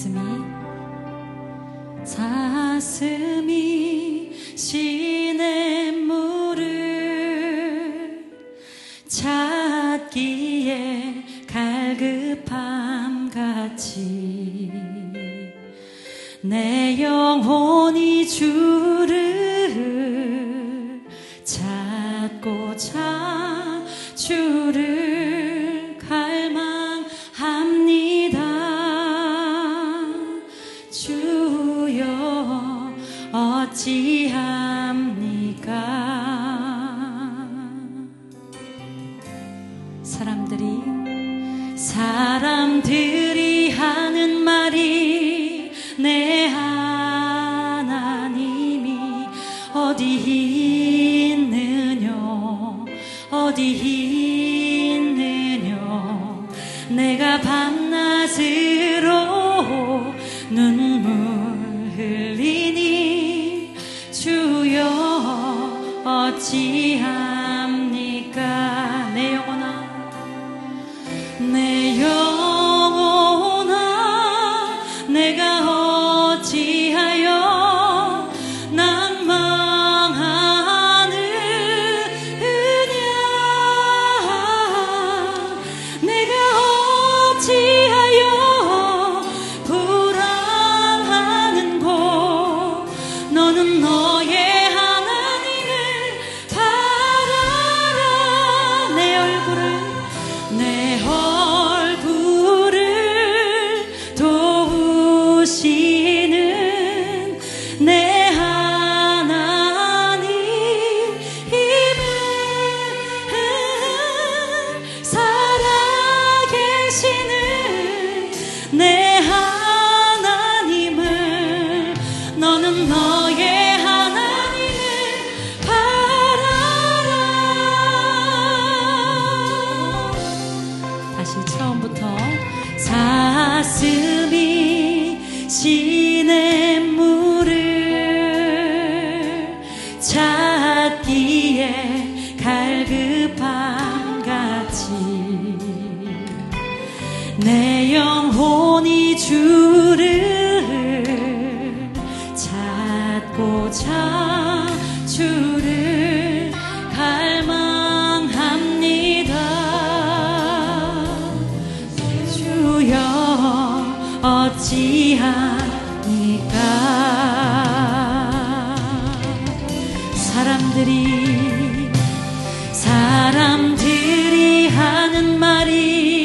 사슴이? 사슴이 시냇물을 찾기에 갈급함 같이 내 영혼이 주를 어찌합니까? 사람들이 사람들이 하는 말이 내 하나님이 어디 있느냐 어디 있느냐 내가 밤낮으로 눈물 내 영혼이 주를 찾고자 주를 갈망합니다. 주여 어찌합니까? 사람들이 사람들이 하는 말이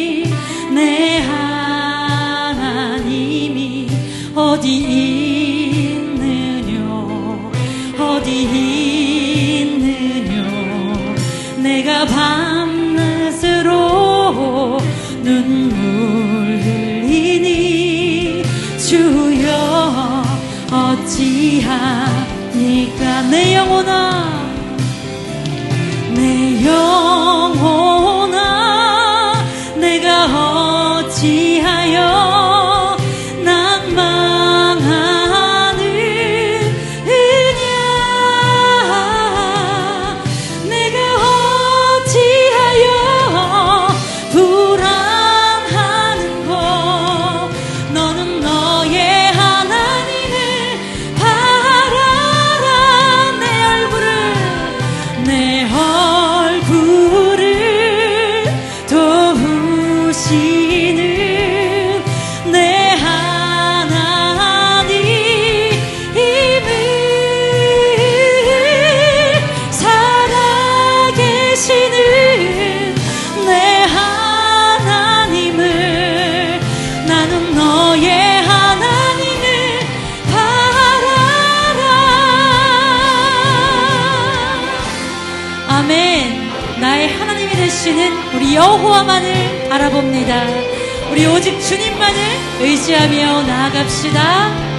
있느냐 내가 밤낮으로 눈물 흘리니 주여 어찌합니까? 내 영혼아 우리 여호와만을 바라봅니다. 우리 오직 주님만을 의지하며 나아갑시다.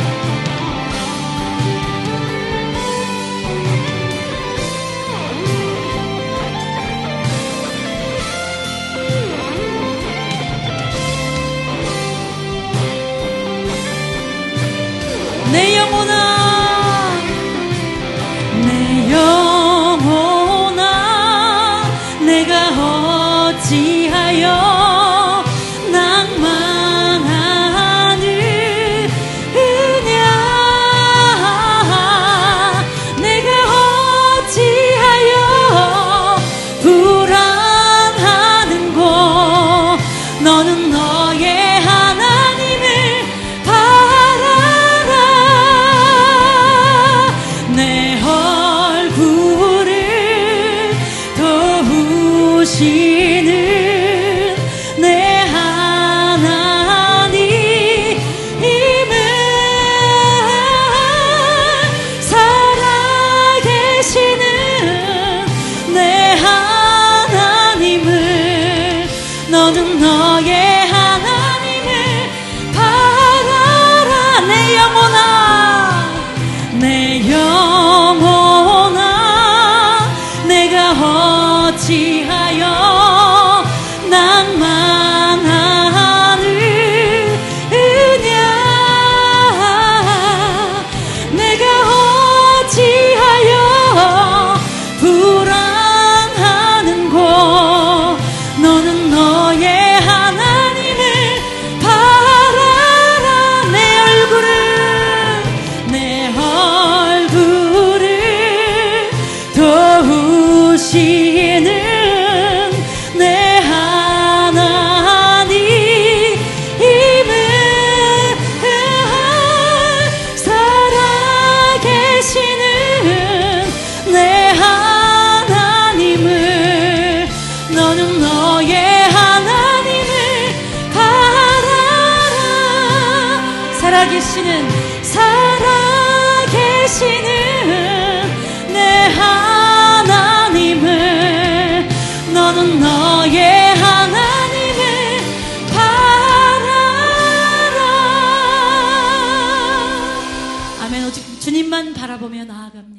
ayrılmaz 살아계시는 내 하나님을. 너는 너의 하나님을 바라라. 아멘. 주님만 바라보며 나아갑니다.